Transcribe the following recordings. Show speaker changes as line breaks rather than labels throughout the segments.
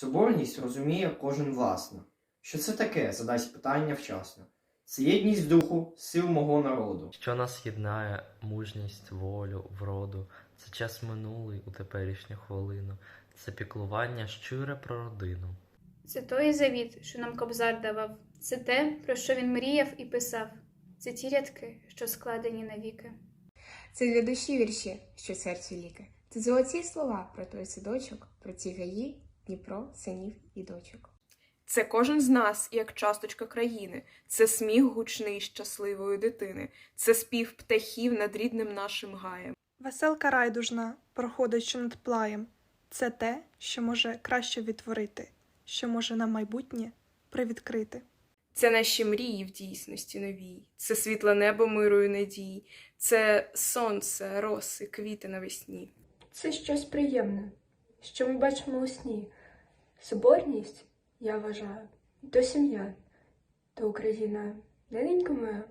Соборність розуміє кожен власно. Що це таке, задасть питання вчасно. Це єдність духу, сил мого народу.
Що нас єднає мужність, волю, вроду, це час минулий у теперішню хвилину, це піклування щире про родину.
Це той завіт, що нам кобзар давав. Це те, про що він мріяв і писав. Це ті рядки, що складені навіки.
Це для душі вірші, що серцю ліки. Це золоті слова про той садочок, про ці гаї, Дніпро, синів і дочок.
Це кожен з нас, як часточка країни, це сміх гучний щасливої дитини, це спів птахів над рідним нашим гаєм.
Веселка райдужна проходить над плаєм. Це те, що може краще відтворити, що може нам майбутнє привідкрити.
Це наші мрії в дійсності новій, це світле небо миру і надій, це сонце, роси, квіти навесні.
Це щось приємне, що ми бачимо у сні. Соборність, я вважаю, то сім'я, то Україна, нененька моя.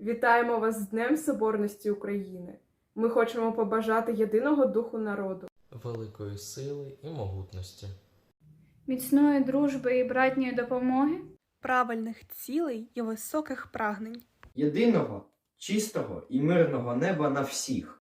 Вітаємо вас з Днем Соборності України. Ми хочемо побажати єдиного духу народу.
Великої сили і могутності.
Міцної дружби і братньої допомоги.
Правильних цілей і високих прагнень.
Єдиного, чистого і мирного неба на всіх.